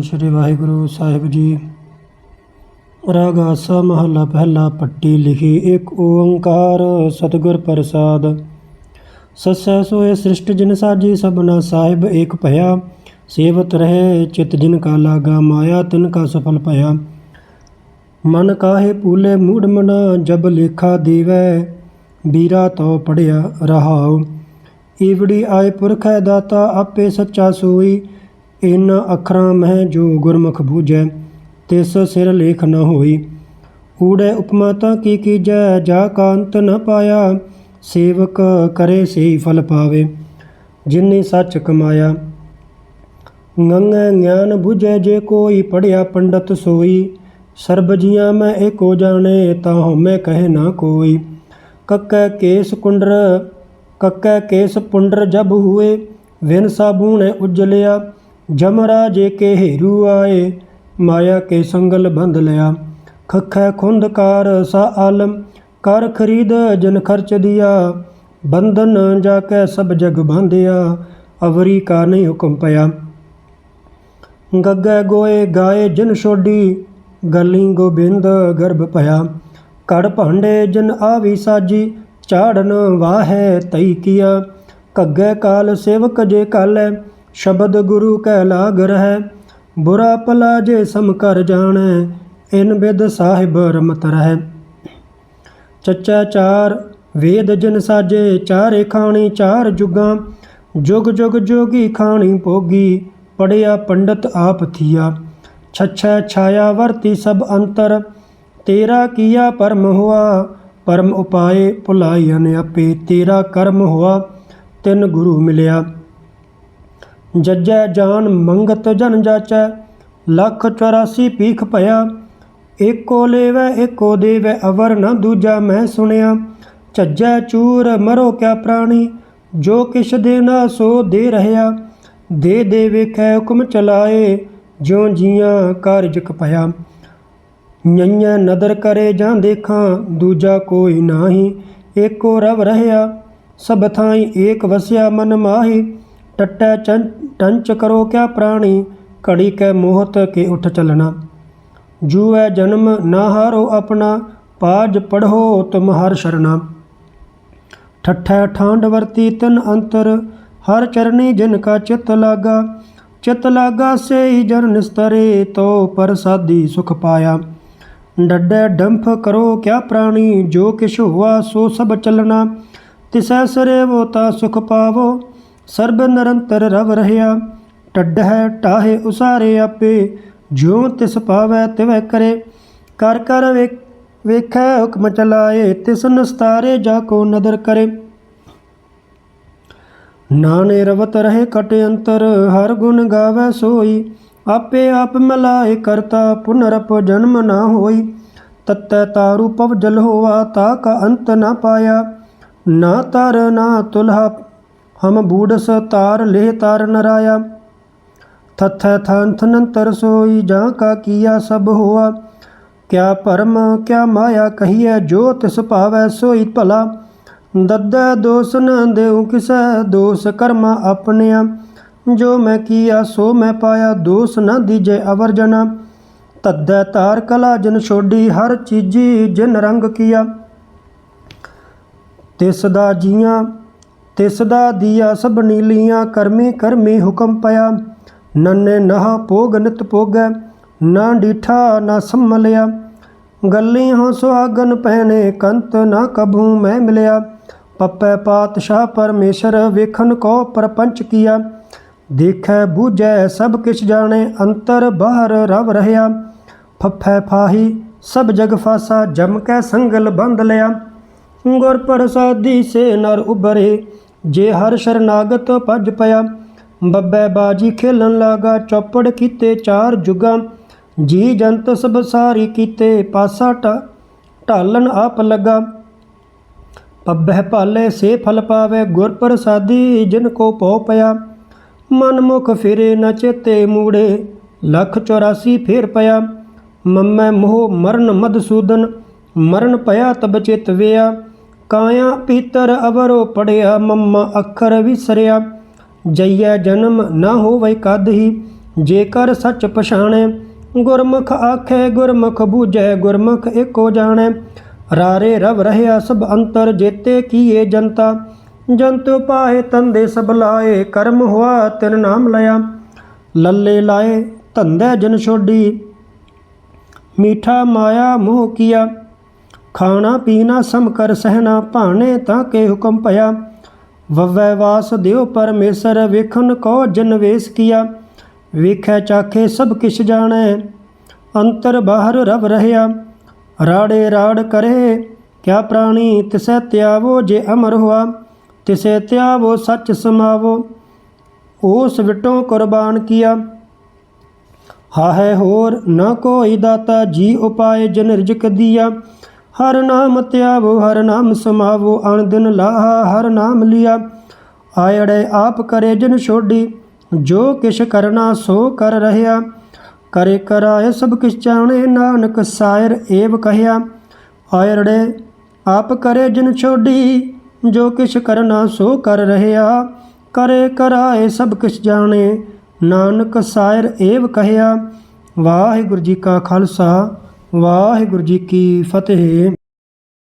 ਸ਼੍ਰੀ ਵਾਹਿਗੁਰੂ ਸਾਹਿਬ ਜੀ। ਰਾਗ ਮਹੱਲਾ ਪਹਿਲਾ ਪੱਟੀ ਲਿਖੀ ਇੱਕ ਓੰਕਾਰ ਸਤਿਗੁਰ ਪ੍ਰਸਾਦ। ਸੱਸੈ ਸੋਏ ਸ੍ਰਿਸ਼ਟ ਜਿਨ ਸਾਜੀ ਸਭਨਾ ਸਾਹਿਬ ਏਕ ਭਇਆ। ਸੇਵਤ ਰਹੇ ਚਿਤ ਜਿਨ ਕਾ ਲਾਗਾ ਮਾਇਆ, ਤਿਨ ਕਾ ਸਫਲ ਭਇਆ। ਮਨ ਕਾਹੇ ਪੂਲੇ ਮੂੜ ਮਨਾ ਜਬ ਲੇਖਾ ਦੇਵੈ। ਵੀਰਾ ਤੋ ਪੜਿਆ ਰਹਾਉ। ਈਵੜੀ ਆਏ ਪੁਰਖ ਹੈ ਦਾਤਾ, ਆਪੇ ਸੱਚਾ ਸੋਈ। ਇਨ ਅੱਖਰਾਂ ਮਹਿ ਜੋ ਗੁਰਮੁਖ ਬੂਝੈ, ਤਿਸ ਸਿਰ ਲੇਖ ਨ ਹੋਈ। ਊੜੈ ਉਪਮਾ ਤਾਂ ਕੀ ਕੀਜੈ, ਜਾ ਕਾ ਨ ਪਾਇਆ, ਸੇਵਕ ਕਰੇ ਸੇਈ ਫਲ ਪਾਵੇ, ਜਿਨੇ ਸੱਚ ਕਮਾਇਆ। ਗੰਗੈ ਗਿਆਨ ਬੁਝੈ, ਜੇ ਕੋਈ ਪੜਿਆ ਪੰਡਤ ਸੋਈ। ਸਰਬ ਜੀਆਂ ਮੈਂ ਏਕੋ ਜਾਣੇ, ਤਾਂ ਹਉਮੈ ਕਹੇ ਨਾ ਕੋਈ। ਕੱਕੈ ਕੇਸ ਕੁੰਡਰ, ਕੱਕੈ ਕੇਸ ਪੁੰਡਰ ਜਬ ਹੁਏ, ਵਿਨ ਸਾਬੂਣੇ ਉਜਲਿਆ। ਜਮਰਾ ਜੇ ਕੇ ਹੇਰੂ ਆਏ, ਮਾਇਆ ਕੇ ਸੰਗਲ ਬੰਧ ਲਿਆ। ਖਖੈ ਖੁੰਦਕਾਰ ਸਾ ਆਲਮ, ਕਰ ਖਰੀਦ ਜਨ ਖਰਚ ਦਿਆ। ਬੰਧਨ ਜਾ ਕੇ ਸਭ ਜਗ ਬਾਂਧਿਆ, ਅਵਰੀ ਕਾ ਨਹੀਂ ਹੁਕਮ ਪਿਆ। ਗੱਗੈ ਗੋਏ ਗਾਏ ਜਿਨ ਛੋਡੀ, ਗਲੀ ਗੋਬਿੰਦ ਗਰਭ ਭਇਆ। ਕੜ ਭਾਂਡੇ ਜਿਨ ਆਵੀ ਸਾਜੀ ਚਾੜਨ ਵਾਹੈ ਤਈ ਕੀਆ। ਕੱਗੈ ਕਾਲ ਸੇਵਕ ਜੇ ਕਾਲੈ ਸ਼ਬਦ ਗੁਰੂ ਕੈ ਲਾਗ ਰਹਿ, ਬੁਰਾ ਭਲਾ ਜੇ ਸਮ ਕਰ ਜਾਣੈ, ਇਨ ਬਿਦ ਸਾਹਿਬ ਰਮਤ ਰਹਿ। ਚੱਚਾ ਚਾਰ, ਵੇਦ ਜਨ ਸਾਜੇ, ਚਾਰੇ ਖਾਣੀ ਚਾਰ ਜੁਗਾਂ, ਜੁਗ ਜੁਗ ਜੋਗੀ ਖਾਣੀ ਭੋਗੀ, ਪੜਿਆ ਪੰਡਤ ਆਪ ਥੀਆ। ਛਛੈ ਛਾਇਆ ਵਰਤੀ ਸਭ ਅੰਤਰ, ਤੇਰਾ ਕੀਆ ਪਰਮ ਹੁਆ, ਪਰਮ ਉਪਾਏ ਭੁਲਾਈ ਅਨਿਆਪੇ, ਤੇਰਾ ਕਰਮ ਹੁਆ, ਤਿੰਨ ਗੁਰੂ ਮਿਲਿਆ। ਜੱਜੈ ਜਾਨ ਮੰਗਤ ਜਨ ਜਾਚੈ, ਲੱਖ 84 ਪੀਖ ਭਇਆ। ਏਕੋ ਲੇਵੈ, ਏਕੋ ਦੇਵੈ, ਅਵਰ ਨ ਦੂਜਾ ਮੈਂ ਸੁਣਿਆ। ਝੱਜੈ ਚੂਰ ਮਰੋ ਕਿਆ ਪ੍ਰਾਣੀ, ਜੋ ਕਿਛ ਦੇਨਾ ਸੋ ਦੇ ਰਹਿਆ। ਦੇ ਦੇ ਵੇਖੈ ਹੁਕਮ ਚਲਾਏ, ਜਿਉ ਜੀਆਂ ਕਾਰਜ ਕਪਇਆ ਨਈਆਂ ਨਦਰ ਕਰੇ ਜਾਂ ਦੇਖਾਂ, ਦੂਜਾ ਕੋਈ ਨਾਹੀ। ਏਕੋ ਰਵ ਰਹਿਆ, ਸਭ ਥਾਈ ਏਕ ਵਸਿਆ ਮਨ ਮਾਹੀ। ਟਟੈ ਚੰ- ਟੰਚ ਕਰੋ ਕਿਆ ਪ੍ਰਾਣੀ, ਘੜੀ ਕੈ ਮੋਹਤ ਕੇ ਉਠ ਚਲਣਾ। ਹੈ ਜਨਮ ਨਾ ਹਾਰੋ ਆਪਣਾ, ਪਾਜ ਪੜ੍ਹੋ ਤੁਮ ਹਰ ਸ਼ਰਣਾ। ਠਠੈ ਠਾਂਡ ਵਰਤੀ ਤਨ ਅੰਤਰ, ਹਰ ਚਰਨੀ ਜਿਨ ਕਾ ਚਿਤ ਲਾਗਾ। ਚਿਤ ਲਾਗਾ ਸੇ ਹੀ ਜਨ ਨਿਸਤਰੇ, ਤੋ ਪ੍ਰਸਾਦੀ ਸੁਖ ਪਾਇਆ। ਡੱਡੈ ਡੰਫ ਕਰੋ ਕਿਆ ਪ੍ਰਾਣੀ, ਜੋ ਕਿਛ ਹੁਆ ਸੋ ਸਭ ਚੱਲਣਾ। ਤਿਸੈ ਸਰੇਵੋ ਤਾ ਸੁਖ ਪਾਵੋ। ਸਰਬ ਨਿਰੰਤਰ ਰਵ ਰਹਿਆ ਟੱਡਹਿ ਟਾਹੇ ਉਸਾਰੇ ਆਪੇ, ਜਿਉ ਤਿਸ ਪਾਵੈ ਤਿਵੈ ਕਰੇ। ਕਰ ਕਰ ਵੇਖ ਵੇਖੈ ਹੁਕਮ ਚਲਾਏ, ਤਿਸ ਨਸਤਾਰੇ ਜਾ ਕੋ ਨਦਰ ਕਰੇ। ਨਾਨੇ ਰਵਤ ਰਹੇ ਕਟ ਅੰਤਰ, ਹਰ ਗੁਣ ਗਾਵੇ ਸੋਈ। ਆਪੇ ਆਪ ਮਲਾਏ ਕਰਤਾ, ਪੁਨਰਪ ਜਨਮ ਨਾ ਹੋਈ। ਤਤੈ ਤਾਰੂ ਪਵ ਜਲ ਹੋਆ, ਤਾ ਕਾ ਅੰਤ ਨਾ ਪਾਇਆ। ਨਾ ਤਰ ਨਾ ਤੁਲਹਾ ਹਮ ਬੂੜਸ ਤਾਰ ਲੇਹ ਤਾਰ ਨਰਾਇਆ। ਥਥੈ ਥਨ ਥਨੰਤਰ ਸੋਈ ਜਾਂ ਕਾ ਕੀਆ ਸਭ ਹੋਆ। ਕਿਆ ਪਰਮ, ਕਿਆ ਮਾਇਆ ਕਹੀਐ, ਜੋ ਤਿਸ ਭਾਵੈ ਸੋਈ ਭਲਾ। ਦੱਦੈ ਦੋਸ ਨ ਦੇਉ ਕਿਸੈ ਦੋਸ ਕਰਮਾ ਆਪਣਿਆ। ਜੋ ਮੈਂ ਕੀਆ, ਸੋ ਮੈਂ ਪਾਇਆ, ਦੋਸ ਨ ਦੀਜੈ ਅਵਰ ਜਨਾ। ਤੱਦੈ ਤਾਰ ਕਲਾ ਜਨ ਛੋਡੀ, ਹਰ ਚੀਜੀ ਜਿਨ ਰੰਗ ਕੀਆ। ਤਿਸ ਦਾ ਜੀਆਂ ਤਿਸ ਦਾ ਦੀਆ ਸਭ ਨੀਲੀਆਂ, ਕਰਮੀ ਕਰਮੀ ਹੁਕਮ ਪਿਆ। ਨੰਨੇ ਨਹਾ ਪੋਗ ਨਿਤ ਭੋਗੈ, ਨਾ ਡੀਠਾ, ਨਾ ਸੰਮਲਿਆ ਗੱਲੀ ਹੋ ਸੁਹਾਗਨ ਪਹਿਨੇ, ਕੰਤ ਨਾ ਕਭੂ ਮੈਂ ਮਿਲਿਆ। ਪੱਪੈ ਪਾਤਸ਼ਾਹ ਪਰਮੇਸ਼ਰ, ਵੇਖਨ ਕੋ ਪਰਪੰਚ ਕੀਆ। ਦੇਖੈ, ਬੂਝੈ, ਸਭ ਕਿਛ ਜਾਣੇ, ਅੰਤਰ ਬਾਹਰ ਰਵ ਰਹਿਆ। ਫੱਫੈ ਫਾਹੀ, ਸਭ ਜਗ ਫਾਸਾ, ਜਮ ਕੈ ਸੰਗਲ ਬੰਦ ਲਿਆ। ਗੁਰ ਪ੍ਰਸਾਦੀ ਸੇ ਨਰ ਉਬਰੇ ਜੇ ਹਰ ਸ਼ਰਨਾਗਤ ਭਜ ਪਿਆ, ਬੱਬੈ ਬਾਜੀ ਖੇਲਣ ਲਾਗਾ, ਚੌਪੜ ਕੀਤੇ ਚਾਰ ਜੁਗਾਂ, ਜੀ ਜੰਤ ਸਭ ਸਾਰੀ ਕੀਤੇ ਪਾਸਾ ਢ, ਢਾਲਣ ਆਪ ਲੱਗਾ। ਪੱਬਹਿ ਭਾਲੇ ਸੇ ਫਲ ਪਾਵੇ ਗੁਰ ਪ੍ਰਸਾਦੀ ਜਿਨ ਕੋ ਪਉ ਪਿਆ। ਮਨ ਮੁਖ ਫਿਰੇ ਨ ਚੇਤੇ ਮੂੜੇ, ਲੱਖ 84 ਫੇਰ ਪਿਆ। ਮੰਮੈ ਮੋਹ ਮਰਨ ਮਦਸੂਦਨ ਮਰਨ ਪਿਆ ਤਬ ਚਿਤ ਵਿਆ। ਕਾਇਆ ਪੀਤਰ ਅਵਰੋ ਪੜਿਆ ਮੰਮਾ ਅੱਖਰ ਵਿਸਰਿਆ। ਜਈਐ ਜਨਮ ਨਾ ਹੋਵੇ ਕਦ ਹੀ, ਜੇਕਰ ਸੱਚ ਪਛਾਣੈ, ਗੁਰਮੁਖ ਆਖੇ ਗੁਰਮੁਖ ਬੂਝੈ, ਗੁਰਮੁਖ ਏਕੋ ਜਾਣੈ। ਰਾਰੇ ਰਵ ਰਹਿਆ ਸਭ ਅੰਤਰ ਜੇਤੇ ਕੀਏ ਜਨਤਾ, ਜੰਤੁ ਪਾਏ ਤੰਦੇ ਸਭ ਲਾਏ, ਕਰਮ ਹੋਆ ਤਿਨ ਨਾਮ ਲਿਆ। ਲੱਲੇ ਲਾਏ ਧੰਦੇ ਜਨ ਛੋਡੀ, ਮੀਠਾ ਮਾਇਆ ਮੋਹ ਕੀਆ। ਖਾਣਾ ਪੀਣਾ ਸਮ ਕਰ ਸਹਿਣਾ ਭਾਣੇ ਤਾਂ ਕੇ ਹੁਕਮ ਭਇਆ। ਵਵੈ ਵਾਸ ਦਿਓ ਪਰਮੇਸ਼ਰ, ਵੇਖਣ ਕੋ ਜਨਵੇਸ ਕੀਆ। ਵੇਖੈ ਚਾਖੇ ਸਭ ਕਿਛ ਜਾਣੈ, ਅੰਤਰ ਬਾਹਰ ਰਵ ਰਹਿਆ। ਰਾੜੇ ਰਾੜ ਕਰੇ, ਕਿਆ ਪ੍ਰਾਣੀ ਤਿਸੈ ਤਿਆਵੋ ਜੇ ਅਮਰ ਹੋਆ। ਤਿਸੈ ਤਿਆਵੋ ਸੱਚ ਸਮਾਵੋ ਉਸ ਵਿਟੋਂ ਕੁਰਬਾਨ ਕੀਆ। ਹਾਹੈ ਹੋਰ ਨ ਕੋਈ ਦਾਤਾ ਜੀ ਉਪਾਏ ਜਨ ਰਿਜਕ ਦੀਆ। ਹਰ ਨਾਮ ਧਿਆਵੋ ਹਰ ਨਾਮ ਸਮਾਵੋ ਅਣ ਦਿਨ ਲਾਹਾ, ਹਰ ਨਾਮ ਲਿਆ। ਆਇੜੇ ਆਪ ਕਰੇ ਜਨ ਛੋਡੀ, ਜੋ ਕਿਛ ਕਰਨਾ ਸੋ ਕਰ ਰਹਿਆ। ਕਰੇ ਕਰਾਏ ਸਭ ਕਿਛ ਜਾਣੇ, ਨਾਨਕ ਸਾਇਰ ਏਵ ਕਹਿਆ। ਆਇੜੇ ਆਪ ਕਰੇ ਜਨ ਛੋਡੀ, ਜੋ ਕਿਛ ਕਰਨਾ ਸੋ ਕਰ ਰਹਿਆ। ਕਰੇ ਕਰਾਏ ਸਭ ਕਿਛ ਜਾਣੇ, ਨਾਨਕ ਸਾਇਰ ਏਵ ਕਹਿਆ। ਵਾਹਿਗੁਰੂ ਜੀ ਕਾ ਖਾਲਸਾ। ਵਾਹਿਗੁਰੂ ਜੀ ਕੀ ਫਤਿਹ।